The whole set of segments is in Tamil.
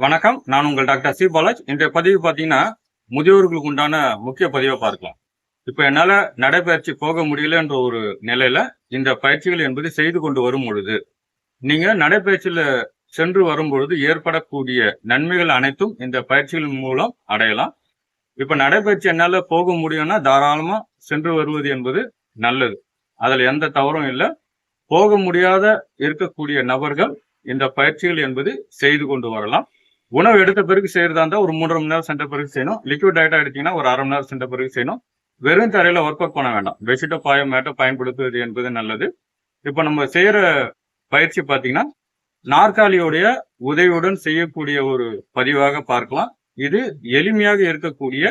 வணக்கம். நான் உங்கள் டாக்டர் சி. பாலாஜ். இன்றைய பதிவு பார்த்தீங்கன்னா முதியோர்களுக்கு உண்டான முக்கிய பதிவை பார்க்கலாம். இப்போ என்னால் நடைபயிற்சி போக முடியலன்ற ஒரு நிலையில இந்த பயிற்சிகள் என்பது செய்து கொண்டு வரும் பொழுது நீங்க நடைபயிற்சியில சென்று வரும் பொழுது ஏற்படக்கூடிய நன்மைகள் அனைத்தும் இந்த பயிற்சிகள் மூலம் அடையலாம். இப்போ நடைபயிற்சி என்னால் போக முடியும்னா தாராளமா சென்று வருவது என்பது நல்லது. அதில் எந்த தவறும் இல்லை. போக முடியாத இருக்கக்கூடிய நபர்கள் இந்த பயிற்சிகள் என்பது செய்து கொண்டு வரலாம். உணவு எடுத்த பிறகு செய்யறதா இருந்தா ஒரு மூன்றரை மணி நேரம் சென்ற பிறகு செய்யணும். லிக்விட் டயட்டா எடுத்தீங்கன்னா ஒரு அரை மணி நேரம் சென்ற பிறகு செய்யணும். வெறும் தரையில ஒர்க் அவுட் பண்ண வேண்டாம். பெட்ஷீட்டோ பாயோ மேட்டோ பயன்படுத்துவது என்பது நல்லது. இப்போ நம்ம செய்யற பயிற்சி பார்த்தீங்கன்னா நாற்காலியோடைய உதவியுடன் செய்யக்கூடிய ஒரு பதிவாக பார்க்கலாம். இது எளிமையாக இருக்கக்கூடிய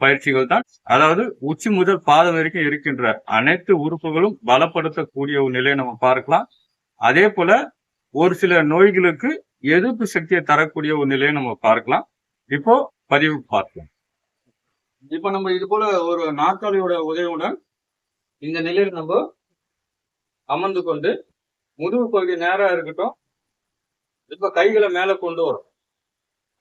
பயிற்சிகள் தான். அதாவது உச்சி முதல் பாதம் வரைக்கும் இருக்கின்ற அனைத்து உறுப்புகளும் பலப்படுத்தக்கூடிய ஒரு நிலையை நம்ம பார்க்கலாம். அதே போல ஒரு சில நோய்களுக்கு எதிர்ப்பு சக்தியை தரக்கூடிய ஒரு நிலையை நம்ம பார்க்கலாம். இப்போ பதிவு பார்க்கலாம். இப்போ நம்ம இது போல ஒரு நாற்காலியோட உதவியுடன் இந்த நிலையில் நம்ம அமர்ந்து கொண்டு முதுகு பகுதி நேரா இருக்கட்டும். இப்ப கைகளை மேல கொண்டு வரும்.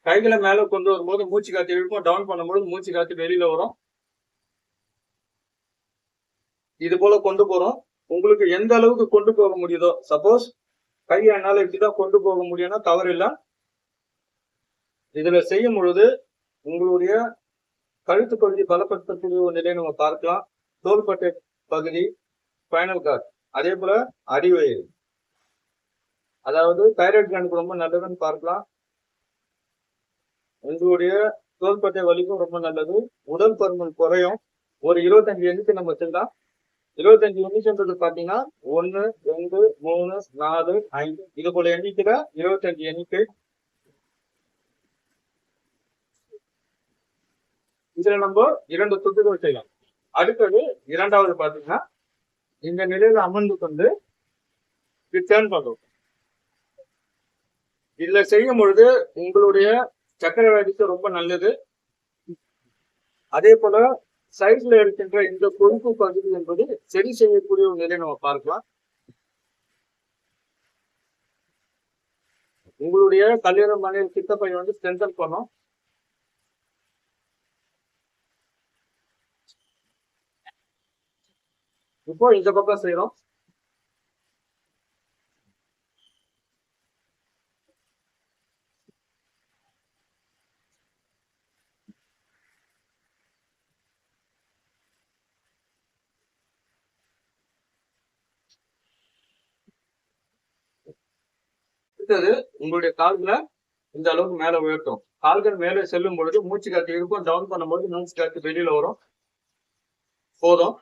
கைகளை மேல கொண்டு வரும்போது மூச்சு காத்து இழுப்போம் டவுன் பண்ணும்போது மூச்சு காத்து வெளியில வரும். இது போல கொண்டு போறோம். உங்களுக்கு எந்த அளவுக்கு கொண்டு போக முடியுதோ சப்போஸ் கையை என்னால இப்படிதான் கொண்டு போக முடியும்னா தவறில்லை. இதுல செய்யும் பொழுது உங்களுடைய கழுத்து பகுதி பலப்படுத்தக்கூடிய ஒரு நிலையை நம்ம பார்க்கலாம். தோள்பட்டை பகுதி ஸ்பைனல் கார்டு அதே போல அடிவயிறு. அதாவது தைராய்டு கிளாண்டுக்கு ரொம்ப நல்லதுன்னு பார்க்கலாம். உங்களுடைய தோள்பட்டை வலிக்கும் ரொம்ப நல்லது. உடல் பருமன் குறையும். ஒரு இருபத்தஞ்சு எண்ணிக்கை நம்ம வச்சிருந்தா இருபத்தஞ்சு எண்ணிக்கைன்றது பாத்தீங்கன்னா ஒன்னு ரெண்டு மூணு நாலு ஐந்து. இது போல எண்ணிக்கையில இருபத்தஞ்சு எண்ணிக்கை. இதுல நம்ம இரண்டு துட்டுகள் செய்யலாம். அடுத்தது இரண்டாவது பாத்தீங்கன்னா இந்த நிலையில அமர்ந்து கொண்டு ரிட்டர்ன் பண்றோம் இதுல செய்யும் பொழுது உங்களுடைய சக்கர வேதிக்கு ரொம்ப நல்லது. அதே போல சைட்ல இருக்கின்ற இந்த கொழுப்பு பகுதி என்பது சரி செய்யக்கூடிய ஒரு நிலையை நம்ம பார்க்கலாம். உங்களுடைய கல்லீரல் மனைவி சித்தப்பை வந்து ஸ்ட்ரென்தன் பண்ணும். இப்போ இந்த பக்கம் செய்யறோம் அடுத்தது உங்களுடைய கால்களை இந்த அளவுக்கு மேல உயர்த்தும். கால்கள் மேலே செல்லும் பொழுது மூச்சு காத்து இருக்கும் டவுன் பண்ணும்போது மூச்சு காத்து வெளியில வரும். போதும்.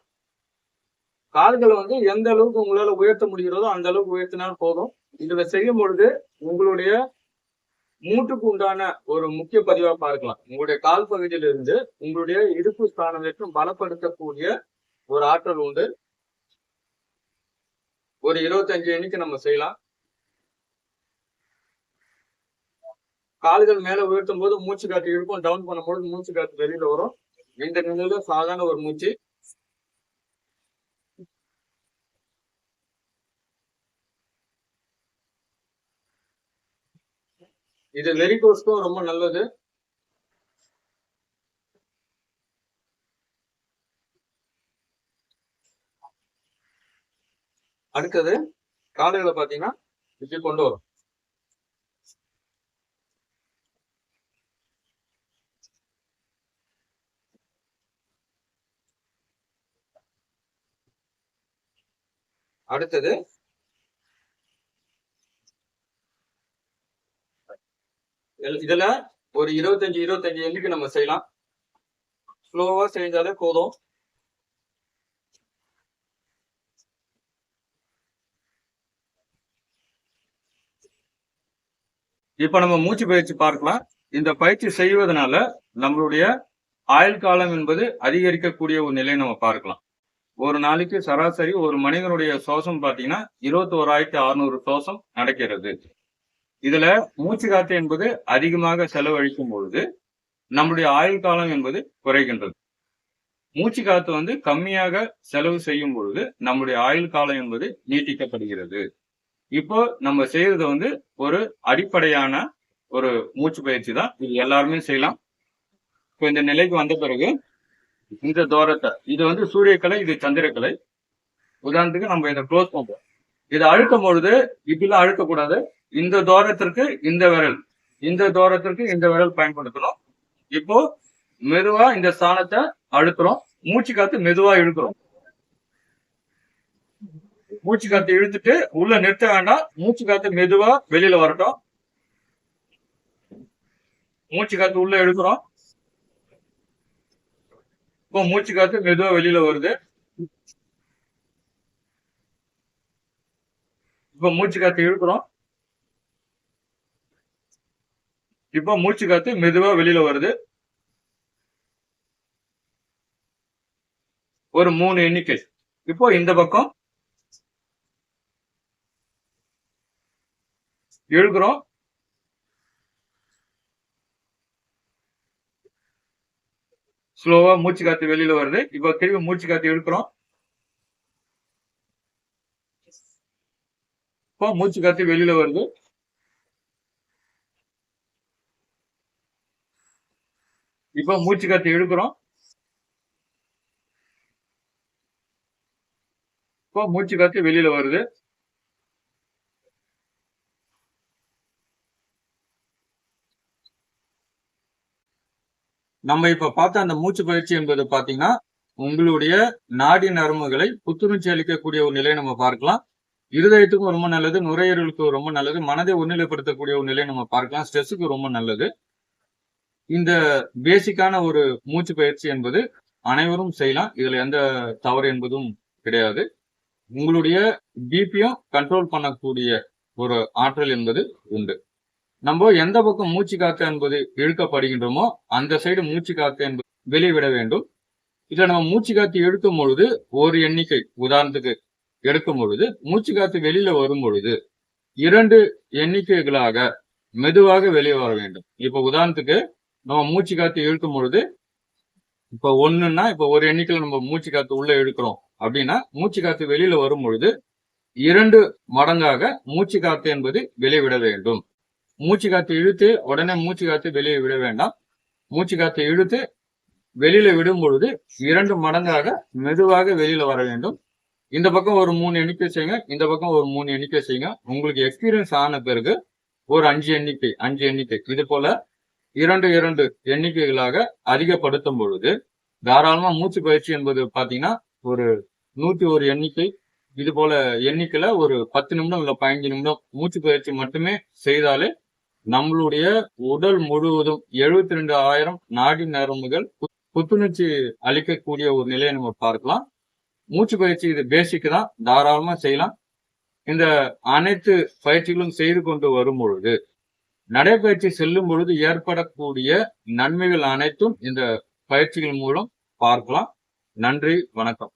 கால்களை வந்து எந்த அளவுக்கு உங்களால உயர்த்த முடிகிறதோ அந்த அளவுக்கு உயர்த்தினாலும் போதும். இதுல செய்யும் பொழுது உங்களுடைய மூட்டுக்கு உண்டான ஒரு முக்கிய பதிவா பார்க்கலாம். உங்களுடைய கால் பகுதியிலிருந்து உங்களுடைய இடுப்பு ஸ்தானம் வரைக்கும் பலப்படுத்தக்கூடிய ஒரு ஆற்றல் உண்டு. ஒரு இருபத்தஞ்சு எண்ணிக்கை நம்ம செய்யலாம். கால்கள் மேல உயர்த்தும் போது மூச்சு காற்று இருக்கும் டவுன் பண்ணும்போது மூச்சு காற்று வெளியில வரும். இந்த நிலையில சாதாரண ஒரு மூச்சு. இது வெரிகோஸ்க்கும் ரொம்ப நல்லது. அடுத்தது காலையில பாத்தீங்கன்னா இப்படி கொண்டு வரும். அடுத்தது? இதுல- ஒரு இருபத்தஞ்சு இருபத்தஞ்சு எண்ணுக்கு நம்ம செய்யலாம். ஸ்லோவா செஞ்சாலே போதும். இப்ப நம்ம மூச்சு பயிற்சி பார்க்கலாம். இந்த பயிற்சி செய்வதனால நம்மளுடைய ஆயுள் காலம் என்பது அதிகரிக்கக்கூடிய ஒரு நிலையை நம்ம பார்க்கலாம். ஒரு நாளைக்கு சராசரி ஒரு மனிதனுடைய சுவாசம் பாத்தீங்கன்னா இருபத்தி ஓராயிரத்தி அறுநூறு சுவாசம் நடக்கிறது. இதுல மூச்சு காத்து என்பது அதிகமாக செலவழிக்கும் பொழுது நம்முடைய ஆயுள் காலம் என்பது குறைகின்றது. மூச்சு காத்து வந்து கம்மியாக செலவு செய்யும் பொழுது நம்முடைய ஆயுள் காலம் என்பது நீட்டிக்கப்படுகிறது. இப்போ நம்ம செய்யறது வந்து ஒரு அடிப்படையான ஒரு மூச்சு பயிற்சி தான். இது எல்லாருமே செய்யலாம். இப்போ இந்த நிலைக்கு வந்த பிறகு இந்த தூரத்தை இது வந்து சூரியக்கலை இது சந்திரக்கலை. உதாரணத்துக்கு நம்ம இதை க்ளோஸ் பண்ணுவோம் இதை அழுத்தும் பொழுது இப்படிலாம் அழுத்தக்கூடாது. இந்த தூரத்திற்கு இந்த விரல். இந்த தூரத்திற்கு இந்த விரல் பயன்படுத்தணும் இப்போ மெதுவா இந்த ஸ்தானத்தை அழுத்துறோம். மூச்சு காத்து மெதுவா இழுக்கிறோம். மூச்சு காத்து இழுத்துட்டு உள்ள நிறுத்த வேண்டாம். மூச்சு காத்து மெதுவா வெளியில வரட்டும். மூச்சு காத்து உள்ள எடுக்கிறோம் இப்போ மூச்சு காத்து மெதுவா வெளியில வருது. இப்போ மூச்சு காத்து இழுக்கிறோம். இப்போ மூச்சு காத்து மெதுவா வெளியில வருது. ஒரு மூணு எண்ணிக்கை. இப்போ இந்த பக்கம் இழுக்கிறோம். ஸ்லோவா மூச்சு காத்து வெளியில வருது. இப்போ திரும்பி மூச்சு காத்து இழுக்கிறோம். இப்போ மூச்சு காத்து வெளியில வருது. இப்போ மூச்சு காத்து இழுக்கிறோம். இப்போ மூச்சு காத்து வெளியில வருது. நம்ம இப்ப பார்த்த அந்த மூச்சு பயிற்சி என்பது பாத்தீங்கன்னா உங்களுடைய நாடி நரம்புகளை புத்துணர்ச்சி அளிக்கக்கூடிய ஒரு நிலையை நம்ம பார்க்கலாம். இருதயத்துக்கும் ரொம்ப நல்லது நுரையீரலுக்கு ரொம்ப நல்லது மனதை ஒன்னிலைப்படுத்தக்கூடிய ஒரு நிலையை நம்ம பார்க்கலாம். ஸ்ட்ரெஸ்ஸுக்கு ரொம்ப நல்லது. இந்த பேசிக்கான ஒரு மூச்சு பயிற்சி என்பது அனைவரும் செய்யலாம். இதுல எந்த தவறு என்பதும் கிடையாது. உங்களுடைய பிபியும் கண்ட்ரோல் பண்ணக்கூடிய ஒரு ஆற்றல் என்பது உண்டு. நம்ம எந்த பக்கம் மூச்சு காத்து என்பது இழுக்கப்படுகின்றோமோ அந்த சைடு மூச்சு காத்து என்பது வெளிவிட வேண்டும். இதில் நம்ம மூச்சு காத்து இழுக்கும் பொழுது ஒரு எண்ணிக்கை உதாரணத்துக்கு எடுக்கும் பொழுது மூச்சு காத்து வெளியில வரும் பொழுது இரண்டு எண்ணிக்கைகளாக மெதுவாக வெளியே வர வேண்டும். இப்ப உதாரணத்துக்கு நம்ம மூச்சு காத்து இழுக்கும் பொழுது இப்ப ஒண்ணுன்னா இப்ப ஒரு எண்ணிக்கையில நம்ம மூச்சு காத்து உள்ள இழுக்கிறோம் அப்படின்னா மூச்சு காத்து வெளியில வரும் பொழுது இரண்டு மடங்காக மூச்சு காத்து என்பது வெளிவிட வேண்டும். மூச்சு காத்து இழுத்து உடனே மூச்சு காத்து வெளியே விட வேண்டாம். மூச்சு காத்து இழுத்து வெளியில விடும் பொழுது இரண்டு மடங்காக மெதுவாக வெளியில வர வேண்டும். இந்த பக்கம் ஒரு மூணு எண்ணிக்கை செய்யுங்க இந்த பக்கம் ஒரு மூணு எண்ணிக்கை செய்யுங்க. உங்களுக்கு எக்ஸ்பீரியன்ஸ் ஆன பிறகு ஒரு அஞ்சு எண்ணிக்கை அஞ்சு எண்ணிக்கை. இது போல இரண்டு இரண்டு எண்ணிக்கைகளாக அதிகப்படுத்தும் பொழுது தாராளமா மூச்சு பயிற்சி என்பது பாத்தீங்கன்னா ஒரு நூத்தி ஒரு எண்ணிக்கை. இது போல எண்ணிக்கையில ஒரு பத்து நிமிடம் இல்ல பதினஞ்சு நிமிடம் மூச்சு பயிற்சி மட்டுமே செய்தாலே நம்மளுடைய உடல் முழுவதும் எழுபத்தி ரெண்டு ஆயிரம் நாடி நரம்புகள் புத்துணர்ச்சி அளிக்கக்கூடிய ஒரு நிலையை நம்ம பார்க்கலாம். மூச்சு பயிற்சி இது பேசிக் தான். தாராளமா செய்யலாம். இந்த அனைத்து பயிற்சிகளும் செய்து கொண்டு வரும் பொழுது நடைபயிற்சி செல்லும் பொழுது ஏற்படக்கூடிய நன்மைகள் அனைத்தும் இந்த பயிற்சிகள் மூலம் பார்க்கலாம். நன்றி வணக்கம்.